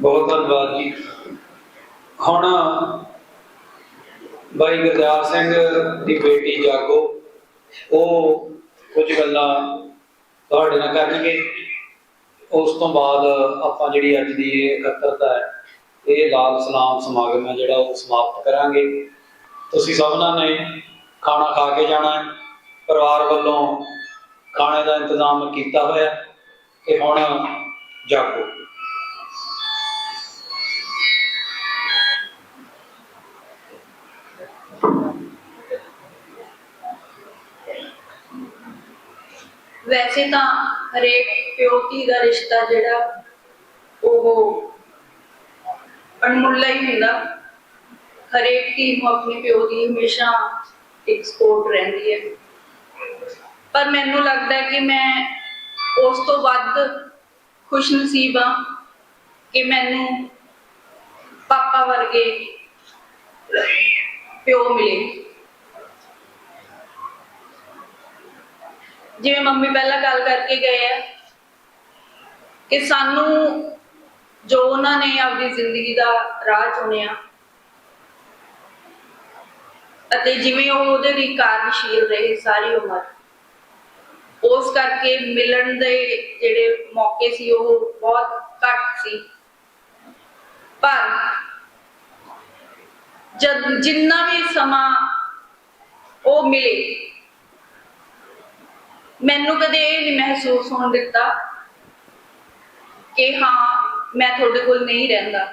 ਬਹੁਤ ਧੰਨਵਾਦ ਜੀ। ਹੁਣ ਬਾਈ ਗੁਰਦਾਸ ਸਿੰਘ ਦੀ ਬੇਟੀ ਜਾਗੋ, ਉਹ ਕੁਝ ਗੱਲਾਂ ਤੁਹਾਡੇ ਨਾਲ ਕਰਨਗੇ। ਉਸ ਤੋਂ ਬਾਅਦ ਆਪਾਂ ਜਿਹੜੀ ਅੱਜ ਦੀ ਇਹ ਇਕੱਤਰਤਾ ਹੈ, ਇਹ ਲਾਲ ਸਲਾਮ ਸਮਾਗਮ ਹੈ ਜਿਹੜਾ ਉਹ ਸਮਾਪਤ ਕਰਾਂਗੇ। ਤੁਸੀਂ ਸਭਨਾਂ ਨੇ ਖਾਣਾ ਖਾ ਕੇ ਜਾਣਾ ਹੈ। ਪਰਿਵਾਰ ਵੱਲੋਂ ਖਾਣੇ ਦਾ ਇੰਤਜ਼ਾਮ ਕੀਤਾ ਹੋਇਆ ਹੈ ਤੇ ਹੁਣ ਜਾਗੋ। ਵੈਸੇ ਤਾਂ ਹਰੇਕ ਪਿਓ ਧੀ ਦਾ ਰਿਸ਼ਤਾ ਜਿਹੜਾ ਉਹ ਅਣਮੁੱਲਾ ਹੀ ਹੁੰਦਾ। ਹਰੇਕ ਧੀ ਨੂੰ ਆਪਣੇ ਪਿਓ ਦੀ ਹਮੇਸ਼ਾ ਇੱਕ ਸਪੋਰਟ ਰਹਿੰਦੀ ਹੈ। ਪਰ ਮੈਨੂੰ ਲੱਗਦਾ ਹੈ ਕਿ ਮੈਂ ਉਸ ਤੋਂ ਵੱਧ ਖੁਸ਼ ਨਸੀਬ ਹਾਂ ਕਿ ਮੈਨੂੰ ਪਾਪਾ ਵਰਗੇ ਪਿਓ ਮਿਲੇ ਜਿਵੇਂ ਮੰਮੀ ਪਹਿਲਾਂ ਗੱਲ ਕਰਕੇ ਗਏ ਆ ਕਿ ਸਾਨੂੰ ਜੋ ਉਹਨਾਂ ਨੇ ਆਪਣੀ ਜ਼ਿੰਦਗੀ ਦਾ ਰਾਹ ਚੁਣਿਆ ਅਤੇ ਜਿਵੇਂ ਉਹ ਉਹਦੇ ਲਈ ਕਾਰਜਸ਼ੀਲ ਰਹੇ ਸਾਰੀ ਉਮਰ, ਉਸ ਕਰਕੇ ਮਿਲਣ ਦੇ ਜਿਹੜੇ ਮੌਕੇ ਸੀ ਉਹ ਬਹੁਤ ਘੱਟ ਸੀ। ਪਰ ਜਦ ਜਿੰਨਾ ਵੀ ਸਮਾਂ ਉਹ ਮਿਲੇ, ਮੈਨੂੰ ਕਦੇ ਇਹ ਨਹੀਂ ਮਹਿਸੂਸ ਹੋਣ ਦਿੱਤਾ ਕਿ ਹਾਂ, ਮੈਂ ਤੁਹਾਡੇ ਕੋਲ ਨਹੀਂ ਰਹਿੰਦਾ।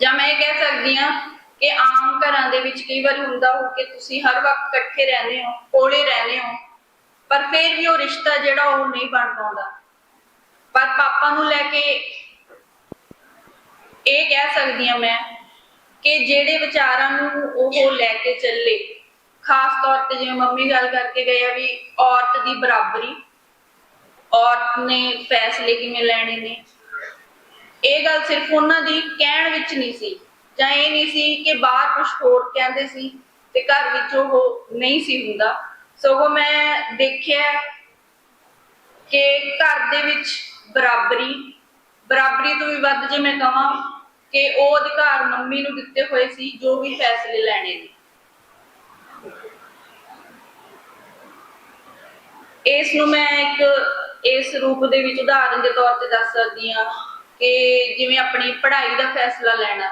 ਜਾਂ ਮੈਂ ਇਹ ਕਹਿ ਸਕਦੀ ਹਾਂ ਕਿ ਆਮ ਘਰਾਂ ਦੇ ਵਿੱਚ ਕਈ ਵਾਰ ਹੁੰਦਾ ਹੋ ਕਿ ਤੁਸੀਂ ਹਰ ਵਕਤ ਇਕੱਠੇ ਰਹਿੰਦੇ ਹੋ, ਕੋਲੇ ਰਹਿੰਦੇ ਹੋ, ਪਰ ਫਿਰ ਵੀ ਉਹ ਰਿਸ਼ਤਾ ਜਿਹੜਾ ਉਹ ਨਹੀਂ ਬਣ ਪਾਉਂਦਾ। ਪਰ ਪਾਪਾ ਨੂੰ ਲੈ ਕੇ ਇਹ ਕਹਿ ਸਕਦੀ ਹਾਂ ਮੈਂ ਕਿ ਜਿਹੜੇ ਵਿਚਾਰਾਂ ਨੂੰ ਉਹ ਲੈ ਕੇ ਚੱਲੇ। ਖਾਸ ਤੌਰ ਤੇ ਜਿਵੇਂ ਮੰਮੀ ਗੱਲ ਕਰਕੇ ਗਏ ਆ ਵੀ ਔਰਤ ਦੀ ਬਰਾਬਰੀ, ਔਰਤ ਨੇ ਫੈਸਲੇ ਕਿਵੇਂ ਲੈਣੇ ਨੇ। ਇਹ ਗੱਲ ਸਿਰਫ ਉਹਨਾਂ ਦੀ ਕਹਿਣ ਵਿੱਚ ਨਹੀਂ ਸੀ। ਜਾਂ ਇਹ ਨਹੀਂ ਸੀ ਕਿ ਬਾਹਰ ਕੁਝ ਹੋਰ ਕਹਿੰਦੇ ਸੀ ਤੇ ਘਰ ਵਿੱਚ ਉਹ ਨਹੀਂ ਸੀ ਹੁੰਦਾ। ਸਗੋਂ ਮੈਂ ਦੇਖਿਆ ਕਿ ਘਰ ਦੇ ਵਿੱਚ ਬਰਾਬਰੀ ਬਰਾਬਰੀ ਤੋਂ ਵੀ ਵੱਧ ਜੇ ਮੈਂ ਕਹਾਂ ਕਿ ਉਹ ਅਧਿਕਾਰ ਮੰਮੀ ਨੂੰ ਦਿੱਤੇ ਹੋਏ ਸੀ, ਜੋ ਵੀ ਫੈਸਲੇ ਲੈਣੇ ਨੇ ਇਸ ਨੂੰ ਮੈਂ ਇੱਕ ਇਸ ਰੂਪ ਦੇ ਵਿੱਚ ਉਦਾਹਰਨ ਦੇ ਤੌਰ ਤੇ ਦੱਸ ਸਕਦੀ ਹਾਂ ਕਿ ਜਿਵੇਂ ਆਪਣੀ ਪੜ੍ਹਾਈ ਦਾ ਫੈਸਲਾ ਲੈਣਾ,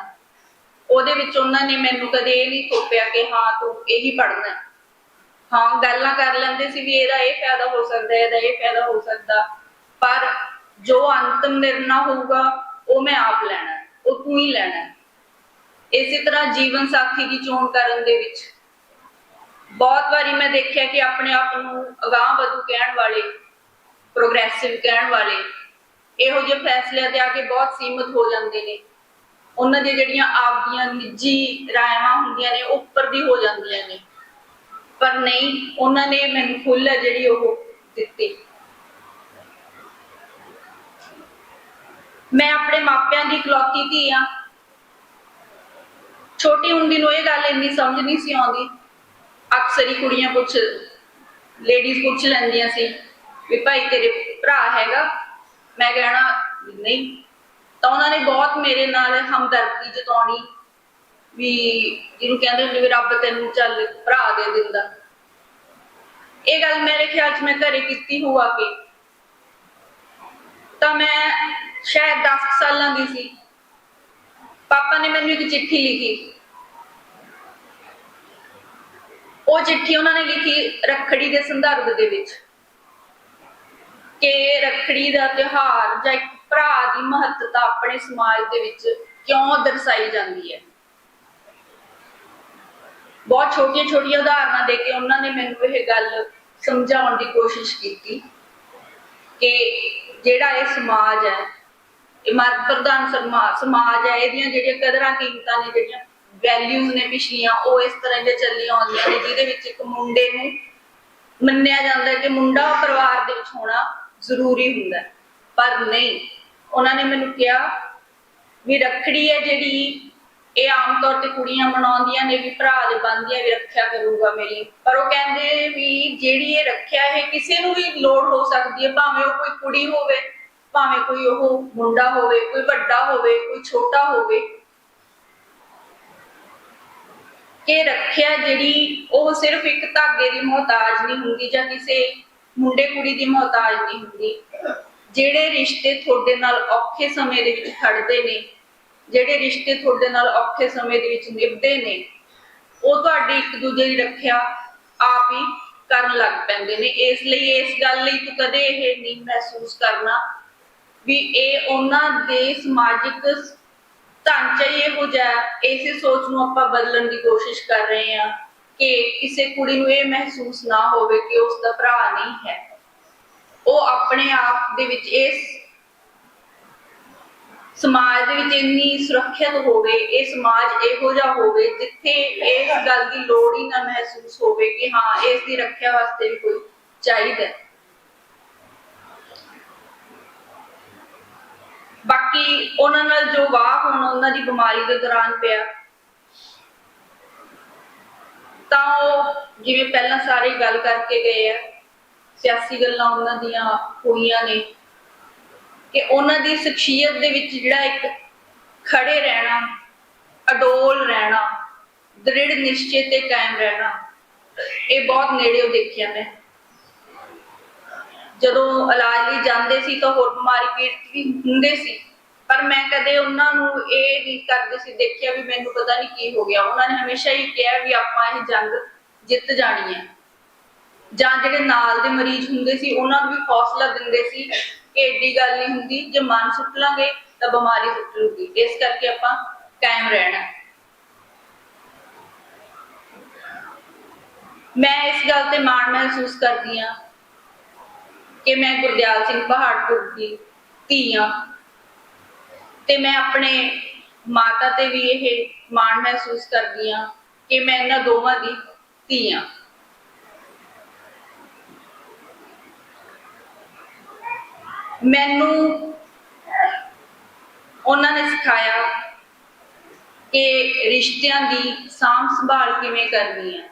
ਉਹਦੇ ਵਿੱਚ ਉਹਨਾਂ ਨੇ ਮੈਨੂੰ ਕਦੇ ਇਹ ਨਹੀਂ ਥੋਪਿਆ ਕਿ ਹਾਂ, ਤੂੰ ਇਹੀ ਪੜ੍ਹਨਾ ਹੈ। ਹਾਂ ਗੱਲਾਂ ਕਰ ਲੈਂਦੇ ਸੀ ਵੀ ਇਹਦਾ ਇਹ ਫਾਇਦਾ ਹੋ ਸਕਦਾ ਹੈ ਇਹਦਾ ਇਹ ਫਾਇਦਾ ਹੋ ਸਕਦਾ, ਪਰ ਜੋ ਅੰਤਮ ਨਿਰਣਾ ਹੋਊਗਾ, ਉਹ ਮੈਂ ਆਪ ਲੈਣਾ ਤੂੰ ਹੀ ਲੈਣਾ ਇਸੇ ਤਰ੍ਹਾਂ ਜੀਵਨ ਸਾਥੀ ਦੀ ਚੋਣ ਕਰਨ ਦੇ ਵਿੱਚ ਬਹੁਤ ਵਾਰੀ ਮੈਂ ਦੇਖਿਆ ਕਿ ਆਪਣੇ ਆਪ ਨੂੰ ਅਗਾਂਹ ਵਧੂ ਕਹਿਣ ਵਾਲੇ, ਪ੍ਰੋਗਰੈਸਿਵ ਕਹਿਣ ਵਾਲੇ ਇਹੋ ਜਿਹੇ ਫੈਸਲਿਆਂ ਤੇ ਆ ਕੇ ਬਹੁਤ ਸੀਮਤ ਹੋ ਜਾਂਦੇ ਨੇ। ਉਹਨਾਂ ਦੀਆਂ ਜਿਹੜੀਆਂ ਆਪਦੀਆਂ ਨਿੱਜੀ ਰਾਇਵਾਂ ਹੁੰਦੀਆਂ ਨੇ ਉੱਪਰ ਦੀ ਹੋ ਜਾਂਦੀਆਂ ਨੇ। ਪਰ ਨਹੀਂ, ਉਹਨਾਂ ਨੇ ਮੈਨੂੰ ਖੁੱਲ੍ਹ ਜਿਹੜੀ ਉਹ ਦਿੱਤੀ। ਮੈਂ ਆਪਣੇ ਮਾਪਿਆਂ ਦੀ ਇਕਲੌਤੀ ਧੀ ਆ। ਛੋਟੀ ਹੁੰਦੀ ਨੂੰ ਇਹ ਗੱਲ ਇੰਨੀ ਸਮਝ ਨਹੀਂ ਸੀ ਆਉਂਦੀ। ਅਕਸਰ ਹੀ ਕੁੜੀਆਂ ਪੁੱਛ ਲੇਡੀਜ਼ ਪੁੱਛ ਲੈਂਦੀਆਂ ਸੀ ਵੀ ਭਾਈ ਤੇਰੇ ਭਰਾ ਹੈਗਾ? ਮੈਂ ਕਹਿਣਾ, ਨਹੀਂ। ਤਾਂ ਉਹਨਾਂ ਨੇ ਬਹੁਤ ਮੇਰੇ ਨਾਲ ਹਮਦਰਦੀ ਜਤਾਉਣੀ ਵੀ ਜਿਹਨੂੰ ਕਹਿੰਦੇ ਹੁੰਦੇ ਵੀ ਰੱਬ ਤੈਨੂੰ ਚੱਲ ਭਰਾ ਦੇ ਦਿੰਦਾ। ਇਹ ਗੱਲ ਮੇਰੇ ਖਿਆਲ 'ਚ ਮੈਂ ਘਰੇ ਕੀਤੀ ਹੋਆ ਕਿ। ਤਾਂ ਮੈਂ ਸ਼ਾਇਦ 10 ਸਾਲਾਂ ਦੀ ਸੀ। ਪਾਪਾ ਨੇ ਮੈਨੂੰ ਇੱਕ ਚਿੱਠੀ ਲਿਖੀ। ਉਹ ਚਿੱਠੀ ਉਹਨਾਂ ਨੇ ਲਿਖੀ ਰੱਖੜੀ ਦੇ ਸੰਦਰਭ ਦੇ ਵਿੱਚ ਕਿ ਰੱਖੜੀ ਦਾ ਤਿਉਹਾਰ ਜਾਂ ਇੱਕ ਭਰਾ ਦੀ ਮਹੱਤਤਾ ਆਪਣੇ ਸਮਾਜ ਦੇ ਵਿੱਚ ਕਿਉਂ ਦਰਸਾਈ ਜਾਂਦੀ ਹੈ। ਬਹੁਤ ਛੋਟੀਆਂ ਛੋਟੀਆਂ ਉਦਾਹਰਨਾਂ ਦੇ ਕੇ ਉਹਨਾਂ ਨੇ ਮੈਨੂੰ ਇਹ ਗੱਲ ਸਮਝਾਉਣ ਦੀ ਕੋਸ਼ਿਸ਼ ਕੀਤੀ ਕਿ ਜਿਹੜਾ ਇਹ ਸਮਾਜ ਹੈ ਇਹ ਮਰਦ ਪ੍ਰਧਾਨ ਸਮਾਜ ਹੈ, ਇਹਦੀਆਂ ਜਿਹੜੀਆਂ ਕਦਰਾਂ ਕੀਮਤਾਂ ਨੇ, ਜਿਹੜੀਆਂ ਵੈਲਿਊਜ਼ ਨੇ, ਪਿਛਲੀਆਂ, ਉਹ ਇਸ ਤਰ੍ਹਾਂ ਦੇ ਚੱਲੀਆਂ ਆਉਂਦੀਆਂ ਨੇ, ਜਿਹਦੇ ਵਿੱਚ ਇੱਕ ਮੁੰਡੇ ਨੂੰ ਮੰਨਿਆ ਜਾਂਦਾ ਹੈ ਕਿ ਮੁੰਡਾ ਪਰਿਵਾਰ ਦੇ ਵਿੱਚ ਹੋਣਾ ਜ਼ਰੂਰੀ ਹੁੰਦਾ ਪਰ ਨਹੀਂ। ਉਹਨਾਂ ਨੇ ਮੈਨੂੰ ਕਿਹਾ ਵੀ ਰੱਖੜੀ ਹੈ ਜਿਹੜੀ, ਇਹ ਆਮ ਤੌਰ ਤੇ ਕੁੜੀਆਂ ਮਨਾਉਂਦੀਆਂ ਨੇ, ਵੀ ਭਰਾ ਦੇ ਬੰਦੀਆਂ ਵੀ ਰੱਖਿਆ ਕਰੂਗਾ ਮੇਰੀ। ਪਰ ਉਹ ਕਹਿੰਦੇ ਵੀ ਜਿਹੜੀ ਇਹ ਰੱਖਿਆ ਹੈ, ਕਿਸੇ ਨੂੰ ਵੀ ਲੋੜ ਹੋ ਸਕਦੀ ਹੈ, ਭਾਵੇਂ ਉਹ ਕੋਈ ਕੁੜੀ ਹੋਵੇ। ਭਾਵੇਂ ਕੋਈ ਉਹ ਮੁੰਡਾ ਹੋਵੇ, ਕੋਈ ਵੱਡਾ ਹੋਵੇ, ਕੋਈ ਛੋਟਾ ਹੋਵੇ ਕਿ ਰੱਖਿਆ ਜਿਹੜੀ ਉਹ ਸਿਰਫ ਇੱਕ ਧਾਗੇ ਦੀ ਮੁਹਤਾਜ ਨਹੀਂ ਹੁੰਦੀ ਜਾਂ ਕਿਸੇ ਮੁੰਡੇ ਕੁੜੀ ਦੀ ਮੁਹਤਾਜ ਨਹੀਂ ਹੁੰਦੀ। ਜਿਹੜੇ ਰਿਸ਼ਤੇ ਤੁਹਾਡੇ ਨਾਲ ਔਖੇ ਸਮੇਂ ਦੇ ਵਿੱਚ ਖੜਦੇ ਨੇ, ਜਿਹੜੇ ਰਿਸ਼ਤੇ ਤੁਹਾਡੇ ਨਾਲ ਔਖੇ ਸਮੇਂ ਦੇ ਵਿੱਚ ਨਿਭਦੇ ਨੇ, ਉਹ ਤੁਹਾਡੀ ਇੱਕ ਦੂਜੇ ਦੀ ਰੱਖਿਆ ਆਪ ਹੀ ਕਰਨ ਲੱਗ ਪੈਂਦੇ ਨੇ। ਇਸ ਲਈ ਇਸ ਗੱਲ ਲਈ ਤੂੰ ਕਦੇ ਇਹ ਨਹੀਂ ਮਹਿਸੂਸ ਕਰਨਾ ਵੀ ਇਹ ਉਹਨਾਂ ਦੇ ਸਮਾਜਿਕ ਢਾਂਚਾ ਹੀ ਇਹੋ ਜਿਹਾ ਇਸੇ ਸੋਚ ਨੂੰ ਆਪਾਂ ਬਦਲਣ ਦੀ ਕੋਸ਼ਿਸ਼ ਕਰ ਰਹੇ ਹਾਂ ਕਿ ਕਿਸੇ ਕੁੜੀ ਨੂੰ ਇਹ ਮਹਿਸੂਸ ਨਾ ਹੋਵੇ ਕਿ ਉਸ ਦਾ ਭਰਾ ਨਹੀਂ ਹੈ। ਉਹ ਆਪਣੇ ਆਪ ਦੇ ਵਿੱਚ ਇਸ ਸਮਾਜ ਦੇ ਵਿੱਚ ਇੰਨੀ ਸੁਰੱਖਿਅਤ ਹੋਵੇ, ਇਹ ਸਮਾਜ ਇਹੋ ਜਿਹਾ ਹੋਵੇ ਜਿੱਥੇ ਇਸ ਗੱਲ ਦੀ ਲੋੜ ਹੀ ਨਾ ਮਹਿਸੂਸ ਹੋਵੇ ਕਿ ਹਾਂ, ਇਸ ਦੀ ਰੱਖਿਆ ਵਾਸਤੇ ਵੀ ਕੋਈ ਚਾਹੀਦਾ ਬਾਕੀ ਉਹਨਾਂ ਨਾਲ ਜੋ ਵਾਹ ਹੁਣ, ਉਹਨਾਂ ਦੀ ਬਿਮਾਰੀ ਦੇ ਦੌਰਾਨ ਪਿਆ। ਤਾਂ ਉਹ ਜਿਵੇਂ ਪਹਿਲਾਂ ਸਾਰੇ ਗੱਲ ਕਰਕੇ ਗਏ ਆ, ਸਿਆਸੀ ਗੱਲਾਂ ਉਹਨਾਂ ਦੀਆਂ ਹੋਈਆਂ ਨੇ, ਕਿ ਉਹਨਾਂ ਦੀ ਸ਼ਖਸੀਅਤ ਦੇ ਵਿੱਚ ਜਿਹੜਾ ਇੱਕ ਖੜੇ ਰਹਿਣਾ, ਅਡੋਲ ਰਹਿਣਾ ਦ੍ਰਿੜ ਨਿਸ਼ਚੇ ਤੇ ਕਾਇਮ ਰਹਿਣਾ, ਇਹ ਬਹੁਤ ਨੇੜਿਓਂ ਦੇਖਿਆ ਮੈਂ। ਜਦੋਂ ਇਲਾਜ ਲਈ ਜਾਂਦੇ ਸੀ ਤਾਂ ਹੋਰ ਬਿਮਾਰੀ ਪੀੜਤ ਵੀ ਹੁੰਦੇ ਸੀ। ਪਰ ਮੈਂ ਕਦੇ ਉਹਨਾਂ ਨੂੰ ਇਹ ਨਹੀਂ ਕਰਦੇ ਸੀ ਦੇਖਿਆ ਵੀ ਮੈਨੂੰ ਪਤਾ ਨਹੀਂ ਕੀ ਹੋ ਗਿਆ। ਉਹਨਾਂ ਨੇ ਹਮੇਸ਼ਾ ਹੀ ਕਿਹਾ ਵੀ ਆਪਾਂ ਇਹ ਜੰਗ ਜਿੱਤ ਜਾਣੀ ਹੈ। ਜਾਂ ਜਿਹੜੇ ਨਾਲ ਦੇ ਮਰੀਜ਼ ਹੁੰਦੇ ਸੀ, ਉਹਨਾਂ ਨੂੰ ਵੀ ਹੌਸਲਾ ਦਿੰਦੇ ਸੀ ਕਿ ਏਡੀ ਗੱਲ ਨਹੀਂ ਹੁੰਦੀ, ਜੇ ਮਨ ਸੁੱਟ ਲਾਂਗੇ ਤਾਂ ਬਿਮਾਰੀ ਸੁੱਟ ਲੂਗੀ ਇਸ ਕਰਕੇ ਆਪਾਂ ਕਾਇਮ ਰਹਿਣਾ। ਮੈਂ ਇਸ ਗੱਲ ਤੇ ਮਾਣ ਮਹਿਸੂਸ ਕਰਦੀ ਹਾਂ ਕਿ ਮੈਂ ਗੁਰਦਿਆਲ ਸਿੰਘ ਪਹਾੜਪੁਰ ਦੀ ਧੀ ਹਾਂ। ਤੇ ਮੈਂ ਆਪਣੇ ਮਾਤਾ ਤੇ ਵੀ ਇਹ ਮਾਣ ਮਹਿਸੂਸ ਕਰਦੀ ਹਾਂ ਕਿ ਮੈਂ ਇਹਨਾਂ ਦੋਵਾਂ ਦੀ ਧੀ ਹਾਂ। ਮੈਨੂੰ ਉਹਨਾਂ ਨੇ ਸਿਖਾਇਆ ਕਿ ਰਿਸ਼ਤਿਆਂ ਦੀ ਸਾਂਭ ਸੰਭਾਲ ਕਿਵੇਂ ਕਰਨੀ ਹੈ।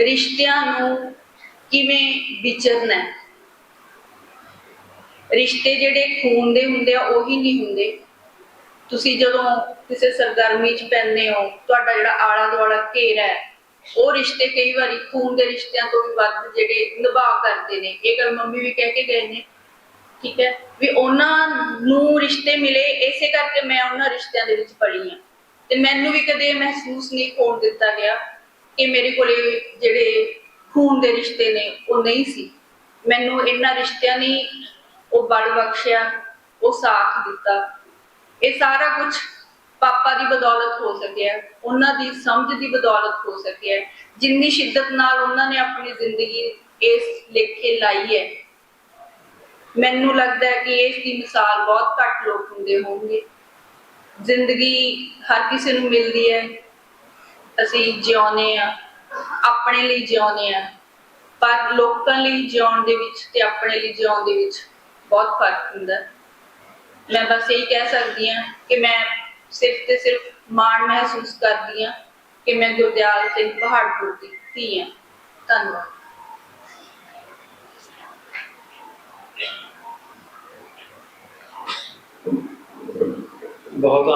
ਰਿਸ਼ਤਿਆਂ ਨੂੰ ਕਿਵੇਂ ਵਿਚਰਨਾ ਰਿਸ਼ਤੇ ਜਿਹੜੇ ਖੂਨ ਦੇ ਹੁੰਦੇ ਆ, ਉਹੀ ਨਹੀਂ ਹੁੰਦੇ। ਤੁਸੀਂ ਜਦੋਂ ਕਿਸੇ ਸਰਗਰਮੀ 'ਚ ਪੈਂਦੇ ਹੋ, ਤੁਹਾਡਾ ਜਿਹੜਾ ਆਲਾ ਦੁਆਲਾ ਘੇਰਾ ਹੈ, ਉਹ ਰਿਸ਼ਤੇ ਕਈ ਵਾਰੀ ਖੂਨ ਦੇ ਰਿਸ਼ਤਿਆਂ ਤੋਂ ਵੀ ਵੱਧ ਜਿਹੜੇ ਨਿਭਾ ਕਰਦੇ ਨੇ। ਇਹ ਗੱਲ ਮੰਮੀ ਵੀ ਕਹਿ ਕੇ ਗਏ ਨੇ, ਠੀਕ ਹੈ? ਵੀ ਉਹਨਾਂ ਨੂੰ ਰਿਸ਼ਤੇ ਮਿਲੇ, ਇਸੇ ਕਰਕੇ ਮੈਂ ਉਹਨਾਂ ਰਿਸ਼ਤਿਆਂ ਦੇ ਵਿੱਚ ਪੜੀ ਆ ਤੇ ਮੈਨੂੰ ਵੀ ਕਦੇ ਮਹਿਸੂਸ ਨਹੀਂ ਹੋਣ ਦਿੱਤਾ ਗਿਆ ਕਿ ਮੇਰੇ ਕੋਲੇ ਜਿਹੜੇ ਖੂਨ ਦੇ ਰਿਸ਼ਤੇ ਨੇ, ਉਹ ਨਹੀਂ ਸੀ। ਮੈਨੂੰ ਇਹਨਾਂ ਰਿਸ਼ਤਿਆਂ ਨੇ ਉਹ ਬਲ ਬਖਸ਼ਿਆ, ਉਹ ਸਾਥ ਦਿੱਤਾ। ਇਹ ਸਾਰਾ ਕੁਝ ਪਾਪਾ ਦੀ ਬਦੌਲਤ ਹੋ ਸਕਿਆ, ਉਹਨਾਂ ਦੀ ਸਮਝ ਦੀ ਬਦੌਲਤ ਹੋ ਸਕਿਆ। ਜਿੰਨੀ ਸ਼ਿੱਦਤ ਨਾਲ ਉਹਨਾਂ ਨੇ ਆਪਣੀ ਜ਼ਿੰਦਗੀ ਇਸ ਲੇਖੇ ਲਾਈ ਹੈ, ਮੈਨੂੰ ਲੱਗਦਾ ਹੈ ਕਿ ਇਸ ਦੀ ਮਿਸਾਲ ਬਹੁਤ ਘੱਟ ਲੋਕ ਹੁੰਦੇ ਹੋਣਗੇ। ਜ਼ਿੰਦਗੀ ਹਰ ਕਿਸੇ ਨੂੰ ਮਿਲਦੀ ਹੈ। ਅਸੀਂ ਜਿਉਂਦੇ ਆ ਆਪਣੇ ਲਈ ਜਿਉਨੇ ਆ। ਪਰ ਲੋਕਾਂ ਲਈ ਜਿਉਣ ਦੇ ਵਿੱਚ ਤੇ ਆਪਣੇ ਲਈ ਜਿਉਣ ਦੇ ਵਿੱਚ ਬਹੁਤ ਫ਼ਰਕ ਹੁੰਦਾ। ਮੈਂ ਬਸ ਇਹੀ ਕਹਿ ਸਕਦੀ ਹਾਂ ਕਿ ਮੈਂ ਸਿਰਫ ਤੇ ਸਿਰਫ ਮਾਣ ਮਹਿਸੂਸ ਕਰਦੀ ਆ ਕਿ ਮੈਂ ਗੁਰਦਿਆਲ ਸਿੰਘ ਪਹਾੜਪੁਰ ਦੀ ਧੀ ਆ ਧੰਨਵਾਦ। ਬਹੁਤ